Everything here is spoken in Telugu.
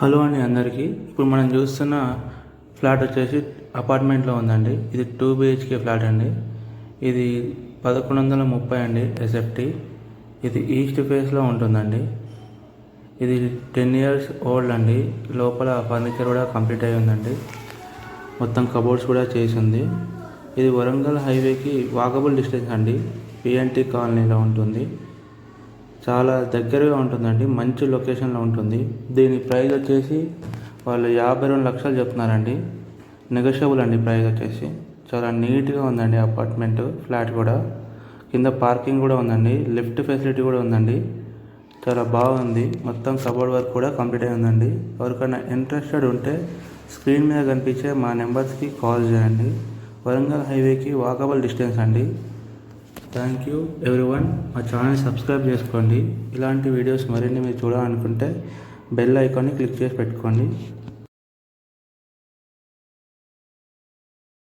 హలో అండి అందరికీ. ఇప్పుడు మనం చూస్తున్న ఫ్లాట్ వచ్చేసి అపార్ట్మెంట్లో ఉందండి. ఇది టూ బిహెచ్కే ఫ్లాట్ అండి. ఇది పదకొండు వందల ముప్పై అండి ఎస్ఎఫ్టీ ఇది ఈస్ట్ ఫేస్లో ఉంటుందండి. ఇది టెన్ ఇయర్స్ ఓల్డ్ అండి. లోపల ఫర్నిచర్ కూడా కంప్లీట్ అయి ఉందండి. మొత్తం కబోర్డ్స్ కూడా చేసి ఉంది. ఇది వరంగల్ హైవేకి వాకబుల్ డిస్టెన్స్ అండి. పిఎన్టీ కాలనీలో ఉంటుంది. చాలా దగ్గరగా ఉంటుందండి మంచి లొకేషన్లో ఉంటుంది. దీని ప్రైస్ వచ్చేసి వాళ్ళు యాభై రెండు లక్షలు చెప్తున్నారండి. నెగోషియబుల్ అండి ప్రైస్ వచ్చేసి. చాలా నీట్గా ఉందండి అపార్ట్మెంట్ ఫ్లాట్ కూడా. కింద పార్కింగ్ కూడా ఉందండి లిఫ్ట్ ఫెసిలిటీ కూడా ఉందండి. చాలా బాగుంది. మొత్తం కబోర్డ్ వర్క్ కూడా కంప్లీట్ అయి ఉందండి. ఎవరికైనా ఇంట్రెస్టెడ్ ఉంటే స్క్రీన్ మీద కనిపించే మా నెంబర్స్కి కాల్ చేయండి. వరంగల్ హైవేకి వాకబుల్ డిస్టెన్స్ అండి. థ్యాంక్ యూ ఎవ్రీవన్ మా ఛానల్ సబ్స్క్రైబ్ చేసుకోండి. ఇలాంటి వీడియోస్ మరిన్ని మీరు చూడాలనుకుంటే బెల్ ఐకాన్ని క్లిక్ చేసి పెట్టుకోండి.